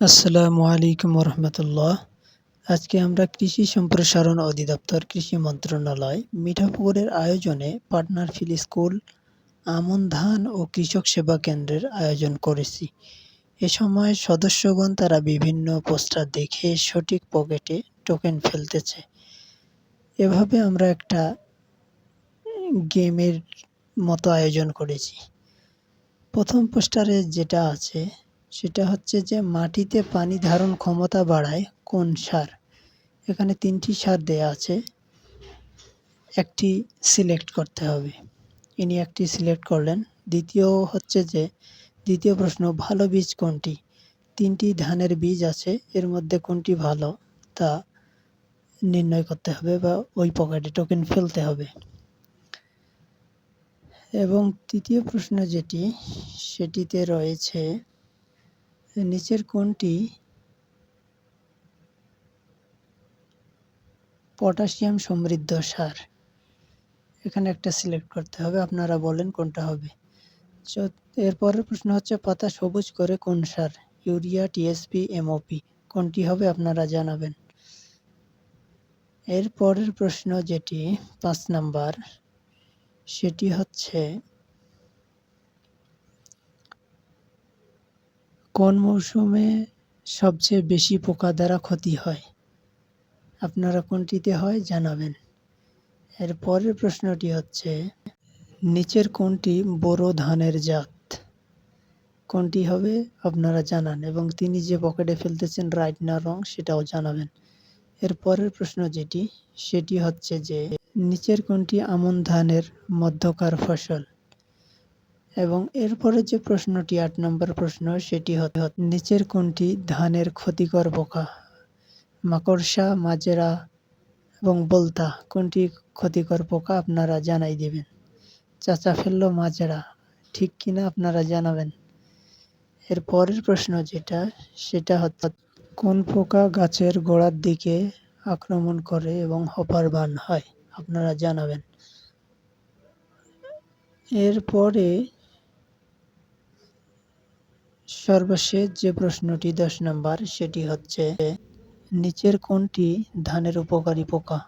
আসসালামু আলাইকুম রহমতুল্লাহ আজকে আমরা কৃষি সম্প্রসারণ অধিদপ্তর, কৃষি মন্ত্রণালয়, মিঠাপুকুরের আয়োজনে পার্টনার ফিল স্কুল, আমন ধান ও কৃষক সেবা কেন্দ্রের আয়োজন করেছি। এ সময় সদস্যগণ তারা বিভিন্ন পোস্টার দেখে সঠিক পকেটে টোকেন ফেলতেছে। এভাবে আমরা একটা গেমের মতো আয়োজন করেছি। প্রথম পোস্টারে যেটা আছে সেটা হচ্ছে যে মাটিতে পানি ধারণ ক্ষমতা বাড়ায় কোন সার? এখানে তিনটি সার দেয়া আছে। একটি সিলেক্ট করতে হবে। ইনি একটি সিলেক্ট করলেন। দ্বিতীয় হচ্ছে যে, দ্বিতীয় প্রশ্ন, ভালো বীজ কোনটি? তিনটি ধানের বীজ আছে, এর মধ্যে কোনটি ভালো তা নির্ণয় করতে হবে বা ওই পকেটে টোকেন ফেলতে হবে। এবং তৃতীয় প্রশ্ন যেটি, সেটিতে রয়েছে নিচের কোনটি পটাশিয়াম সমৃদ্ধ সার। এখানে একটা সিলেক্ট করতে হবে, আপনারা বলেন কোনটা হবে। এরপরের প্রশ্ন হচ্ছে, পাতা সবুজ করে কোন সার? ইউরিয়া টিএসপি এমওপি কোনটি হবে আপনারা জানাবেন। এরপরের প্রশ্ন যেটি, পাঁচ নাম্বার, সেটি হচ্ছে কোন মৌসুমে সবচেয়ে বেশি পোকা দ্বারা ক্ষতি হয়? আপনারা কোনটিতে হয় জানাবেন। এর পরের প্রশ্নটি হচ্ছে, নিচের কোনটি বোরো ধানের জাত? কোনটি হবে আপনারা জানান এবং তিনি যে পকেটে ফেলতেছেন রাইট না রং সেটাও জানাবেন। এর পরের প্রশ্ন যেটি, সেটি হচ্ছে যে, নিচের কোনটি আমন ধানের মধ্যকার ফসল? এবং এরপরে যে প্রশ্নটি আট নম্বর প্রশ্ন, সেটি হতে, নিচের কোনটি ধানের ক্ষতিকর পোকা? মাকড়সা, মাজেরা এবং বলতা, কোনটি ক্ষতিকর পোকা আপনারা জানাই দেবেন। চাচা ফেলল মাজেরা, ঠিক কিনা আপনারা জানাবেন? এর পরের প্রশ্ন যেটা, সেটা হচ্ছে কোন পোকা গাছের গোড়ার দিকে আক্রমণ করে এবং হপার বান হয়? আপনারা জানাবেন। এরপরে সর্বশেষ যে প্রশ্নটি দশ নম্বর সেটি হচ্ছে নিচের কোনটি ধানের উপকারী পোকা?